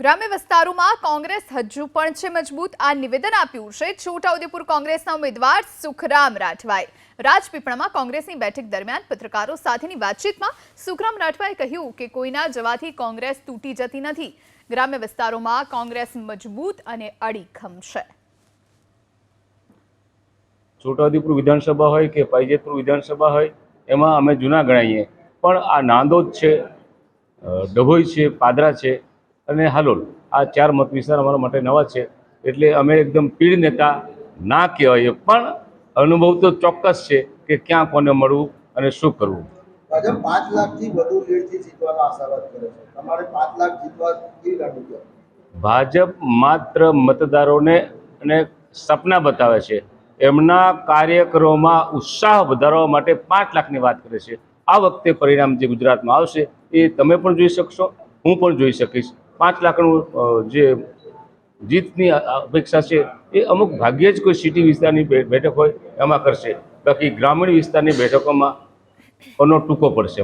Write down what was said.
ગ્રામ્ય વિસ્તારોમાં કોંગ્રેસ હજુ પણ છે મજબૂત. આ નિવેદન આપ્યું છે. છોટાઉદેપુર કોંગ્રેસના ઉમેદવાર સુખરામ રાઠવાએ. રાજપીપળામાં કોંગ્રેસની બેઠક દરમિયાન પત્રકારો સાથેની વાતચીતમાં સુખરામ રાઠવાએ કહ્યું કે કોઈના જવાથી કોંગ્રેસ તૂટી જતી નથી. ગ્રામ્ય વિસ્તારોમાં કોંગ્રેસ મજબૂત અને અડીખમ છે. છોટાઉદેપુર વિધાનસભા હોય કે પાઇજેતપુર વિધાનસભા હોય, એમાં અમે જૂના ગણાઈએ. પણ આ નાંદોદ છે ડભોઈ છે, પાદરા છે અને હાલોલ આ ચાર મત વિસ્તાર અમારા માટે નવા છે. એટલે અમે એકદમ પીડ નેતા ના કહેવાય પણ અનુભવ તો ચોક્કસ છે કે ક્યાં કોને મળવું અને શું કરવું. ભાજપ પાંચ લાખથી વધુ લીડથી જીતવાનો આશાવાદ કરે છે. તમારે પાંચ લાખ જીતવા કેવી રણનીતિ ભાજપ માત્ર મતદારોને અને સપના બતાવે છે. એમના કાર્યકરોમાં ઉત્સાહ વધારવા માટે પાંચ લાખની વાત કરે છે. આ વખતે પરિણામ જે ગુજરાતમાં આવશે એ તમે પણ જોઈ શકશો હું પણ જોઈ શકીશ. પાંચ લાખનું જે જીતની અપેક્ષા છે, એ અમુક ભાગ્યે જ કોઈ સિટી વિસ્તારની બેઠક હોય, એમાં કરશે. બાકી ગ્રામીણ વિસ્તારની બેઠકોમાં કોનો ટૂંકો પડશે?